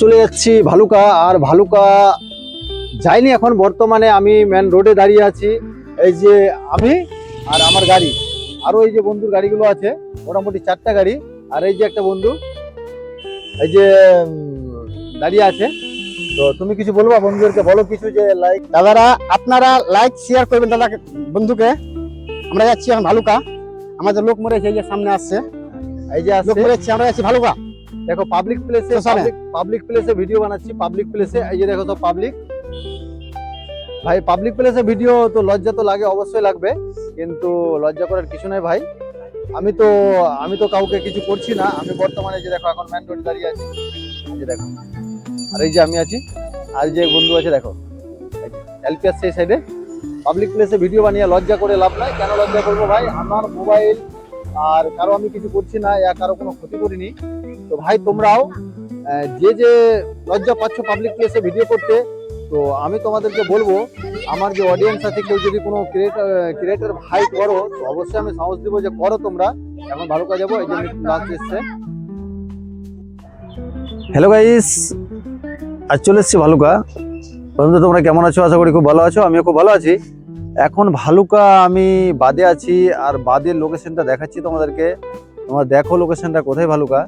চলে যাচ্ছি ভালুকা, আর ভালুকা যাইনি এখন। বর্তমানে আমি মেন রোডে দাঁড়িয়ে আছি। এই যে আমি আর আমার গাড়ি। আরও এই যে বন্ধুর গাড়িগুলো আছে, মোটামুটি চারটা গাড়ি। আর এই যে একটা বন্ধু, এই যে দাঁড়িয়ে আছে। তো তুমি কিছু বলবা বন্ধুদেরকে? বলো কিছু যে লাইক দাদারা, আপনারা লাইক শেয়ার করবেন দাদা বন্ধুকে। আমরা যাচ্ছি এখন ভালুকা। আমাদের লোক মরেছে, এই যে সামনে আসছে। এই যে লোক আমরা যাচ্ছি ভালুকা। দেখো পাবলিক প্লেসে পাবলিক প্লেসে ভিডিও বানাচ্ছি পাবলিক প্লেসে এই যে দেখো তো পাবলিক ভাই পাবলিক প্লেসে ভিডিও তো লজ্জা তো লাগে অবশ্যই লাগবে কিন্তু লজ্জা করার কিছু নাই ভাই। আমি তো আমি তো কাউকে কিছু করছি না আমি বর্তমানে যে দেখো এখন ম্যান রোড দাঁড়িয়ে আছি এই যে দেখো। আর এই যে আমি আছি আর যে বন্ধু আছে দেখো। এলপিএস সেই সাইডে পাবলিক প্লেসে ভিডিও বানিয়ে লজ্জা করে লাভ নাই। কেন লজ্জা করব ভাই? আমার মোবাইল আর কারও আমি কিছু করছি না কারও কোনো ক্ষতি করিনি। তো ভাই, তোমরাও যে যে লজ্জা পাচ্ছ পাবলিক প্লেসে ভিডিও করতে, তো আমি তোমাদেরকে বলব, আমার যে অডিয়েন্স আছে, কেউ যদি কোনো ক্রিয়েটার ক্রিয়েটার ভাই করো, তো অবশ্যই আমি সাহস দেবো যে করো তোমরা। এখন ভালো কাজ যাব এই জন্য লাস্ট এসছে। হ্যালো গাইস আজ চলে এসেছি ভালুকা। বন্ধু, তোমরা কেমন আছো? আশা করি খুব ভালো আছো, আমিও খুব ভালো আছি। এখন ভালুকা, আমি বাদে আছি, আর বাদের লোকেশনটা দেখাচ্ছি তোমাদেরকে। তোমরা দেখো লোকেশনটা কোথায় ভালুকা।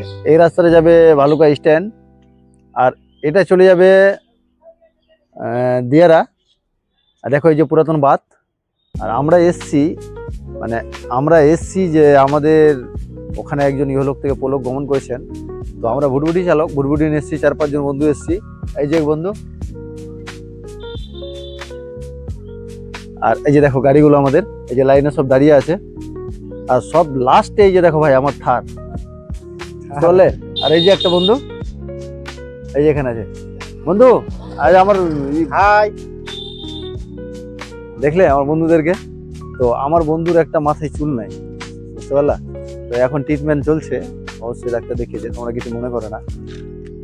এই যে, এই রাস্তাটা যাবে ভালুকা স্ট্যান্ড আর এটা চলে যাবে দিয়ারা। আর দেখো এই যে পুরাতন বাত আর আমরা এসছি মানে আমরা এসছি যে আমাদের ওখানে একজন ইহলোক থেকে পোলক গমন করেছেন। তো আমরা ভুটভুটি চালক ভুটভুটি নিয়ে এসছি চার পাঁচজন বন্ধু এসছি। এই যে বন্ধু। আর এই যে দেখো গাড়িগুলো আমাদের এই যে লাইনে সব দাঁড়িয়ে আছে। আর সব লাস্টে এই যে দেখো ভাই আমার থার। চলে আর এই যে একটা বন্ধু এই যে এখানে আছে। বন্ধু আজ আমার হাই। দেখলে আমার বন্ধুদেরকে? তো আমার বন্ধুর একটা মাথায় চুল নাই বুঝতে পারলা? তো এখন ট্রিটমেন্ট চলছে অবশ্যই ডাক্তার দেখিয়েছে তোমরা কিছু মনে করে না।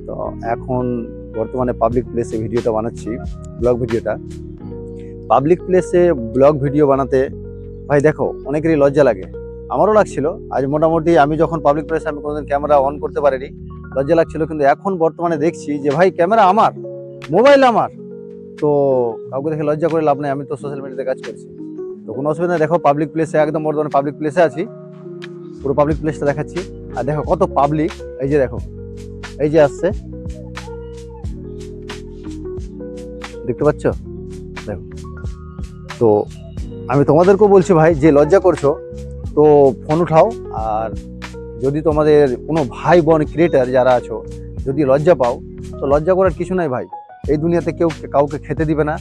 তো এখন বর্তমানে পাবলিক প্লেসে ভিডিওটা বানাচ্ছি ব্লগ ভিডিওটা। পাবলিক প্লেসে ব্লগ ভিডিও বানাতে ভাই দেখো অনেকেরই লজ্জা লাগে। আমারও লাগছিল। আজ মোটামুটি আমি যখন পাবলিক প্লেসে আমি কোনোদিন ক্যামেরা অন করতে পারিনি, লজ্জা লাগছিল। কিন্তু এখন বর্তমানে দেখছি যে, ভাই ক্যামেরা আমার মোবাইল আমার। তো কাউকে দেখে লজ্জা করে লাভ নেই, আমি তো সোশ্যাল মিডিয়াতে কাজ করছি। তো কোনো অসুবিধা দেখো পাবলিক প্লেসে একদম বর্তমানে পাবলিক প্লেসে আছি। পুরো পাবলিক প্লেসটা দেখাচ্ছি। আর দেখো, কত পাবলিক এই যে দেখো, এই যে আসছে। দেখতে পাচ্ছ? দেখো। তো আমি তোমাদেরকেও বলছি, ভাই, যে লজ্জা করছ তো ফোন উঠাও। আর যদি তোমাদের কোনো ভাই বোন ক্রিয়েটার যারা আছো, যদি লজ্জা পাও, তো লজ্জা করার কিছু নাই ভাই। এই দুনিয়াতে কেউ কাউকে খেতে দিবে না।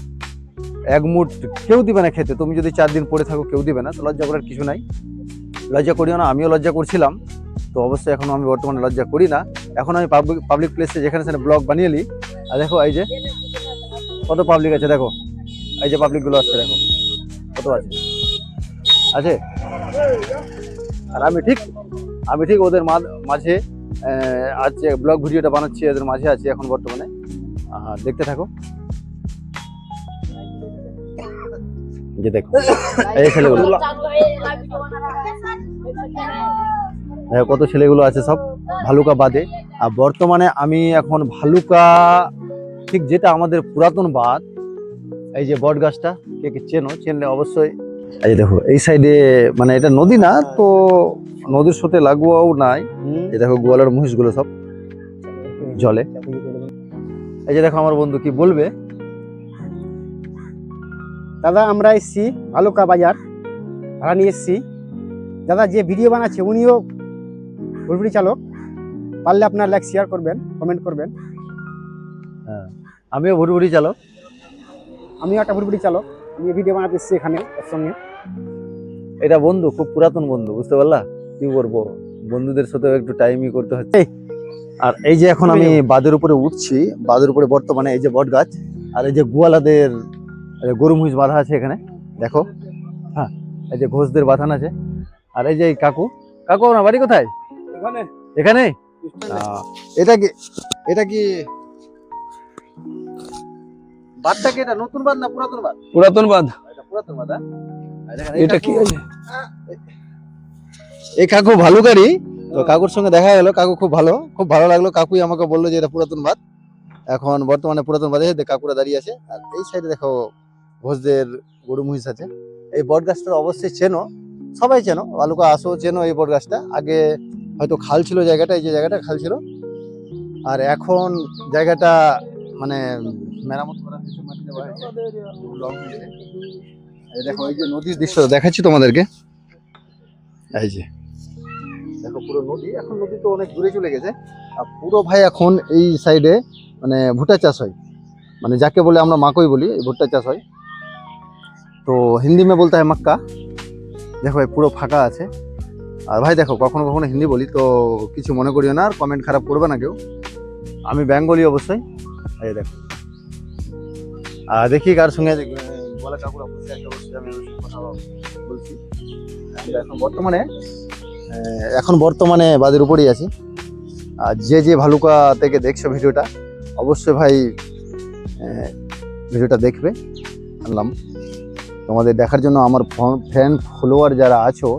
এক মুঠ কেউ দিবে না খেতে। তুমি যদি চার দিন পরে থাকো, কেউ দিবে না। তো লজ্জা করার কিছু নাই। লজ্জা করিও না, আমিও লজ্জা করছিলাম। তো অবশ্যই এখন আমি বর্তমানে লজ্জা করি না। এখন আমি পাবলিক পাবলিক প্লেসে যেখানে সেখানে ব্লগ বানিয়ে নিই। আর দেখো, এই যে, কত পাবলিক আছে দেখো। এই যে পাবলিকগুলো আসছে, দেখো। কত আছে? আছে? আর আমি ঠিক আমি ঠিক ওদের মাঝে আজ ব্লগ ভিডিওটা বানাচ্ছি ওদের মাঝে আছি এখন বর্তমানে। আহ, দেখতে থাকো। যে দেখো। এই ছেলেগুলো। কত ছেলেগুলো আছে সব ভালুকা বাদে। আর বর্তমানে আমি এখন ভালুকা ঠিক যেটা আমাদের পুরাতন বাদ এই যে বট গাছটা কে কে চেনো চেনলে অবশ্যই এই দেখো এই সাইডে মানে এটা নদী না তো নদীর সাথে লাগোয়াও নাই। এই দেখো গোয়ালার মহিষগুলো সব জলে। এই যে দেখো আমার বন্ধু কি বলবে? দাদা আমরা এসছি ভালুকা বাজার। ভাড়া নিয়ে এসছি। দাদা যে ভিডিও বানাচ্ছে উনিও ভুলভুলি চালক। পারলে আপনার লাইক শেয়ার করবেন কমেন্ট করবেন। হ্যাঁ আমিও ভুরভুরি চালক। আমিও একটা ভুলভুলি চালক। আমি ভিডিও বানাতে এসেছি এখানে ওর সঙ্গে। এটা বন্ধু খুব পুরাতন বন্ধু বুঝতে পারলা? কি করব বন্ধুদের সাথেও একটু টাইমই করতে হচ্ছে আর এই যে এখন আমি বাদের উপরে উঠছি বাদের উপরে বর্তমানে এই যে বট গাছ আর এই যে গোয়ালাদের গরু মহিষ বাঁধা আছে এখানে দেখো হ্যাঁ এই যে ঘোষদের বাঁধান আছে। আর এই যে কাকু কাকু আপনার বাড়ি কোথায়? এখানে। এখানে? এটা কি এটা কি বাদটা কি এটা নতুন বাদ না পুরাতন বাদ? পুরাতন বাঁধ এটা পুরাতন বাদ হ্যাঁ? এটা কি আছে? এই কাকু ভালুকারি তো তো কাকুর সঙ্গে দেখা গেলো কাকু খুব ভালো খুব ভালো লাগল। কাকুই আমাকে বলল যে এটা পুরাতন বাদ। এখন বর্তমানে পুরাতন বাদে দেখ কাকুরা দাঁড়িয়ে আছে আর এই সাইডে দেখো ঘোষদের গরু মহিষ আছে। এই বট গাছটা অবশ্যই চেনো সবাই চেনো বালুকা আসো চেনো এই বট গাছটা আগে হয়তো খাল ছিল জায়গাটা এই যে জায়গাটা খাল ছিল। আর এখন জায়গাটা মানে মেরামত করা হয়েছে মাটি দেওয়া হয়েছে। এই দেখো, এই যে নদীর দৃশ্য দেখাচ্ছি তোমাদেরকে। এই যে, দেখো পুরো নদী। এখন নদী তো অনেক দূরে চলে গেছে। আর পুরো ভাই এখন এই সাইডে মানে ভুট্টা চাষ হয়। মানে যাকে বলে আমরা মাকই বলি ভুট্টা চাষ হয়। তো হিন্দি মে বলতে হয় মাক্কা। দেখো ভাই পুরো ফাঁকা আছে। আর ভাই দেখো, কখনো কখনো হিন্দি বলি, তো কিছু মনে করিও না আর কমেন্ট খারাপ করবে না কেউ। আমি বেঙ্গলি অবশ্যই। এই দেখো। আর দেখি কার সঙ্গে বলা কাকুর আমি কথা বলছি। এখন বর্তমানে এখন বর্তমানে বাদের উপরেই আছি। আর যে যে ভালুকা থেকে দেখছ ভিডিওটা, অবশ্যই ভাই ভিডিওটা দেখবে। আনলাম। তোমাদের দেখার জন্য আমার ফ্যান ফলোয়ার যারা আছো,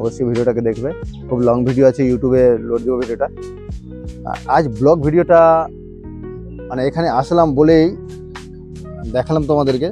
অবশ্যই ভিডিওটাকে দেখবে। খুব লং ভিডিও আছে, ইউটিউবে লোড দেবো ভিডিওটা। আজ ব্লগ ভিডিওটা মানে এখানে আসলাম বলেই দেখালাম তোমাদেরকে।